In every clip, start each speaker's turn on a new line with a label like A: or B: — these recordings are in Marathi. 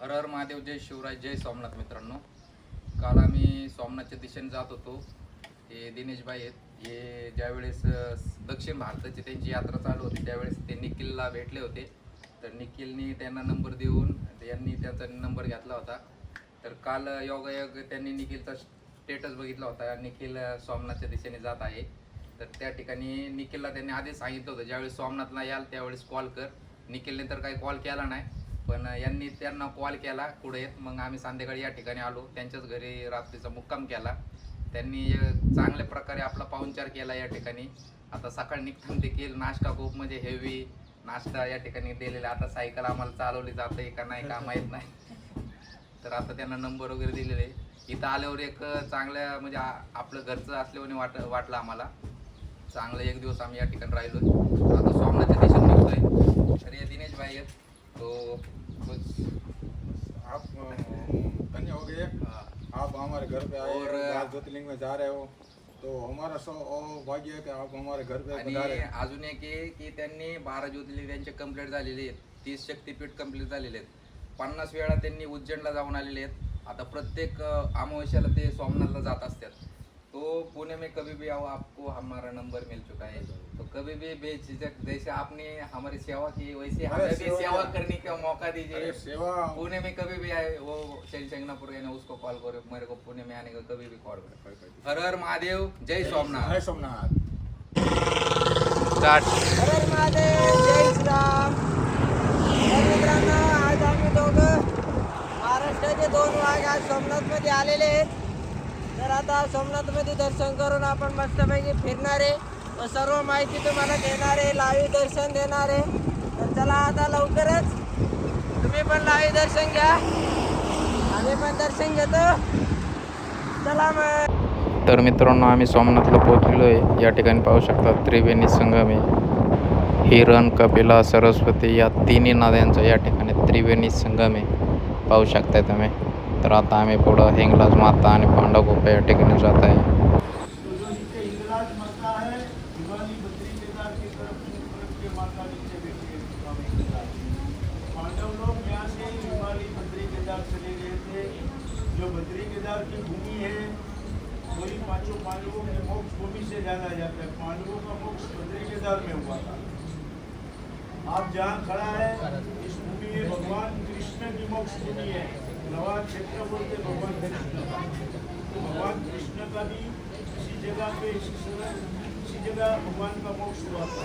A: हर हर महादेव जय शिवराय जय सोमनाथ मित्रांनो. काल आम्ही सोमनाथच्या दिशेने जात होतो. हे दिनेशबाई आहेत. हे ज्यावेळेस दक्षिण भारताची त्यांची यात्रा चालू होती त्यावेळेस ते निखिलला भेटले होते. तर निखिलनी त्यांना नंबर देऊन यांनी त्यांचा नंबर घेतला होता. तर काल योगायोग त्यांनी निखिलचा स्टेटस बघितला होता. निखिल सोमनाथच्या दिशेने जात आहे. तर त्या ठिकाणी निखिलला त्यांनी आधीच सांगितलं होतं. ज्यावेळेस सोमनाथला याल त्यावेळेस कॉल कर. निखिलने तर काही कॉल केला नाही. पण यांनी त्यांना कॉल केला पुढे. येत मग आम्ही संध्याकाळी या ठिकाणी आलो. त्यांच्याच घरी रात्रीचा मुक्काम केला. त्यांनी चांगल्या प्रकारे आपला पाहुणचार केला या ठिकाणी. आता सकाळी निघताना देखील नाश्ता खूप म्हणजे हेवी नाश्ता या ठिकाणी दिलेला. आता सायकल आम्हाला चालवली जाते का नाही का माहीत नाही. तर आता त्यांना नंबर वगैरे दिलेले. इथं आल्यावर एक चांगल्या म्हणजे आपलं घरचं असल्याने वाट वाटलं आम्हाला. चांगलं एक दिवस आम्ही या ठिकाणी राहिलो. आता सोमनाथच्या दिशेने निघतोय. तर या दिने भाई आहेत तो कुछ
B: आप अ, धन्य हो गए
A: अ,
B: आप हमारे घर पे आए
A: और-
B: ज्योतिर्लिंग में जा रहे हो तो हमारा सौ भाग्य है कि आप हमारे घर पे
A: आणि
B: पधारे
A: अजून एक आहे की त्यांनी बारा ज्योतिर्लिंग त्यांचे कंप्लीट झालेले आहेत तीस शक्तीपीठ कंप्लीट झालेले आहेत. पन्नास वेळा त्यांनी उज्जैनला जाऊन आलेले आहेत. आता प्रत्येक अ, अमावस्याला ते सोमनाथला जात असतात. तो पुणे में कभी भी आओ आपको हमारा नंबर मिल चुका है. कभी भी बेझिझक जैसे आपने हमारी सेवा की वैसे हमें भी
B: सेवा-
A: सेवा करने का मौका
B: अरे
A: दीजिए
B: सेवा।
A: पुणे में कभी भी आए वो शैल शंगनापुर गए ना उसको कॉल करो मेरे को पुणे में आने का कभी भी कॉल करो। हर हर महादेव जय सोमनाथ।
B: जय सोमनाथ।
A: स्टार्ट
C: हर हर महादेव जय श्रीराम। तर मित्रांनो आज आम्ही दोघं महाराष्ट्राचे दोन वाघ आज सोमनाथमध्ये आलेले आहेत. तर आता सोमनाथमध्ये दर्शन करून आपण मस्तपैकी फिरणार आहे. सर्व माहिती तुम्हाला देणार आहे लाईव्ह दर्शन देणार आहे. तर चला आता लवकरच तुम्ही पण लाईव्ह दर्शन घ्या. आम्ही पण दर्शन घेतो. चला मग.
D: तर मित्रांनो आम्ही सोमनाथला पोहोचलो आहे या ठिकाणी पाहू शकता त्रिवेणी संगम आहे. हिरण कपिला सरस्वती या तिन्ही नद्यांचा या ठिकाणी त्रिवेणी संगम आहे. पाहू शकताय तुम्ही. तर आता आम्ही पुढं हिंगलाज माता आणि पांडवगोपा या ठिकाणी जात आहे.
E: पांडव लोग यहाँ से हिमालय बद्री केदार चले गए थे जो बद्री केदार की भूमि है वही पाँचों पांडवों के मोक्ष भूमि से जाना जाता है पांडवों का मोक्ष बद्री केदार में हुआ था। आप जहाँ खड़ा है इस भूमि में भगवान कृष्ण की मोक्ष भूमि है नवा क्षेत्र बोलते भगवान कृष्ण का भगवान कृष्ण का भी इसी जगह पे, इसी समय, इसी जगह भगवान का मोक्ष हुआ था।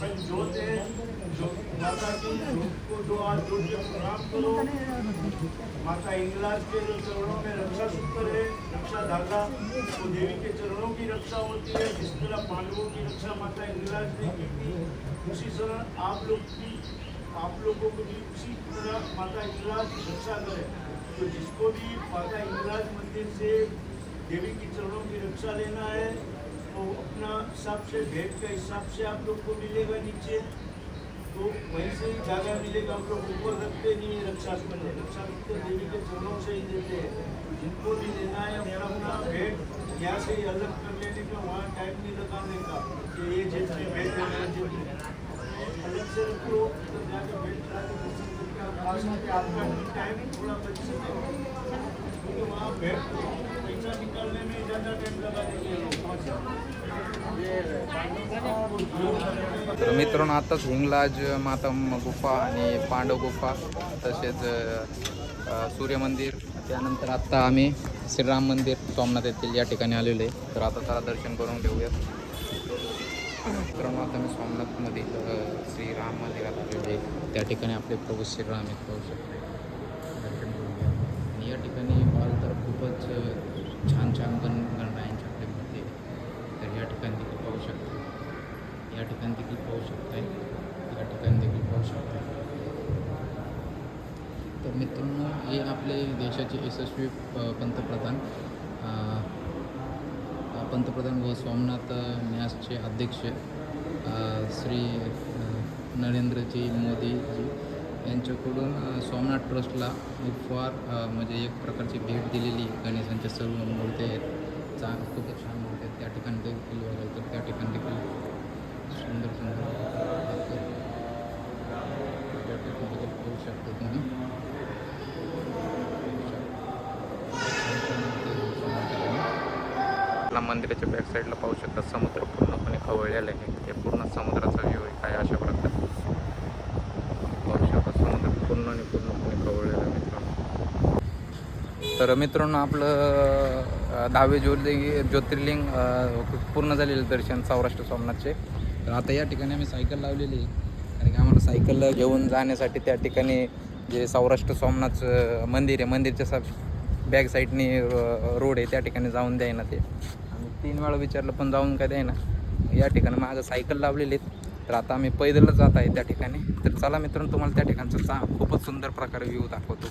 E: जोत है जो माता की को दो हाथ जोड़ के प्रणाम करो, माता इंगलाज के जो चरणों में रक्षा सूत्र है रक्षा धागा तो देवी के चरणों की रक्षा होती है, जिस तरह पांडवों की रक्षा माता इंगलाज ने की थी, उसी तरह आप लोग की आप लोगों को भी उसी तरह माता इंगलाज रक्षा करे। तो जिसको भी माता इंगलाज मंदिर से देवी की चरणों की रक्षा लेना है तो अपना हिसाब से भेंट के हिसाब से आप लोग को मिलेगा नीचे। तो वहीं से ही जागा मिलेगा हम लोग ऊपर रखते नहीं है रक्षा सूत्र रक्षा सूत्र देवी के चरणों से ही देते हैं। तो जिनको भी लेना है अपना अपना भेंट यहाँ से ही अलग कर लेने का, वहाँ टाइम नहीं लगाने का, कि ये लेना है अलग से रखो तो जाके भेंट करा के। आपका टाइम थोड़ा बच सके। क्योंकि वहाँ भेंट
A: तर मित्रांनो आताच हिंगलाज मातम गुफा आणि पांडव गुफा तसेच सूर्य सूर्यमंदिर त्यानंतर आत्ता आम्ही श्रीराम मंदिर सोमनाथ येथील या ठिकाणी आलेलो आहे. तर आता त्याला दर्शन करून घेऊया मित्रांनो आता मी सोमनाथमधील श्रीराम मंदिरात आलेलो आहे. त्या ठिकाणी आपले प्रभू श्रीराम आहेत. पाहू शकतो. दर्शन करून घ्या आणि या ठिकाणी पाहाल तर खूपच छान छान गण गणरायांची आपली तर या ठिकाणी देखील पाहू शकता. या ठिकाणी देखील पाहू शकताय. या ठिकाणी देखील पाहू शकताय. तर मित्रांनो हे आपले देशाचे यशस्वी प- पंतप्रधान पंतप्रधान व स्वामीनाथ न्यासचे अध्यक्ष श्री नरेंद्रजी मोदीजी यांच्याकडून सोमनाथ ट्रस्टला एक फार म्हणजे एक प्रकारची भेट दिलेली. गणेशांच्या सर्व मूर्ती आहेत. चा खूपच छान मूर्ती आहेत. त्या ठिकाणी देखील बघाल तर त्या ठिकाणी देखील सुंदर सुंदर त्या ठिकाणी पाहू शकता तुम्ही
D: मंदिराच्या बॅक साईडला पाहू शकता. समुद्र पूर्णपणे खवळलेला आहे. हे पूर्ण समुद्राचा व्ह्यू आहे. काय अशा प्रकारे पूर्ण आणि पूर्णपणे खवळलेला आहे मित्रांनो. तर मित्रांनो आपलं दहावे ज्योतिर्लिंग ज्योतिर्लिंग पूर्ण झालेलं दर्शन सौराष्ट्र सोमनाथचे.
A: तर आता या ठिकाणी आम्ही सायकल लावलेली आहे. कारण की आम्हाला सायकल घेऊन जाण्यासाठी त्या ठिकाणी जे सौराष्ट्र सोमनाथचं मंदिर आहे मंदिरच्या सा बॅक साईडनी रोड आहे त्या ठिकाणी जाऊन द्यायना ते. आम्ही तीन वेळा विचारलं पण जाऊन काय द्यायना. या ठिकाणी माझं सायकल लावलेली आहेत. तर आता आम्ही पैदलच जात आहे त्या ठिकाणी. तर चला मित्रांनो तुम्हाला त्या ठिकाणचा चा खूपच सुंदर प्रकारे व्ह्यू दाखवतो.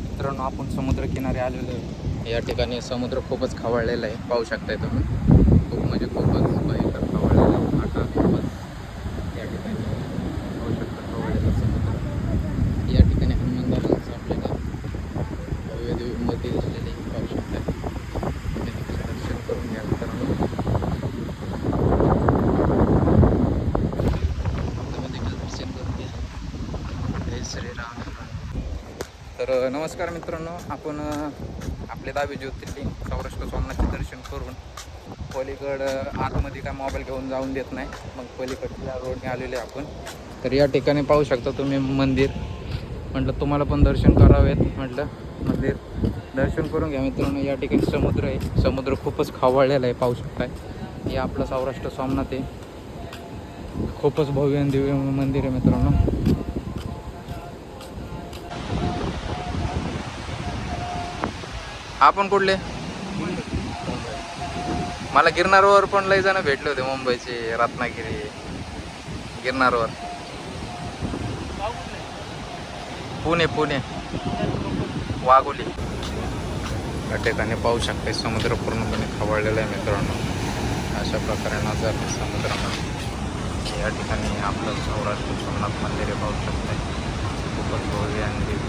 A: मित्रांनो आपण समुद्रकिनारी आलेलो आहे. या ठिकाणी समुद्र खूपच खवळलेला आहे. पाहू शकताय तुम्ही. खूप म्हणजे खूपच भयंकर खवळलेला आहे. आटा खूपच या ठिकाणी पाहू शकता खवळलेला समुद्र या ठिकाणी हनुमानदारांचं आपल्याला भव्य दिव्य मंदिर झालेले आहे, पाहू शकता तुम्ही देखील दर्शन करून घ्या मित्रांनो तुम्ही देखील दर्शन करून घ्या जय श्रीराम तर अ, नमस्कार मित्रांनो. आपण आपले दहावी ज्योतिर्लिंग सौराष्ट्र सोमनाथचे दर्शन करून पलीकड आतमध्ये काय मोबाईल घेऊन जाऊन देत नाही. मग पलीकडच्या रोडने आलेले आपण. तर या ठिकाणी पाहू शकता तुम्ही मंदिर. म्हटलं तुम्हाला पण दर्शन करावेत. म्हटलं मंदिर. दर्शन करून घ्या मित्रांनो. या ठिकाणी समुद्र आहे. समुद्र खूपच खावळलेला आहे पाहू शकताय. हे आपलं सौराष्ट्र सोमनाथ आहे. खूपच भव्य दिव्य मंदिर आहे मित्रांनो. आपण कुठले? मला गिरनारवर पण लय जण भेटले होते मुंबईचे रत्नागिरी गिरनारवर. पुणे पुणे. वाघोली. या ठिकाणी पाहू शकते समुद्र पूर्णपणे खवळलेला आहे मित्रांनो. अशा प्रकारे नजर समुद्रामध्ये. या ठिकाणी आपलं सौराष्ट्र सोमनाथ मंदिर पाहू शकते खूपच भव्य आणि दिव्य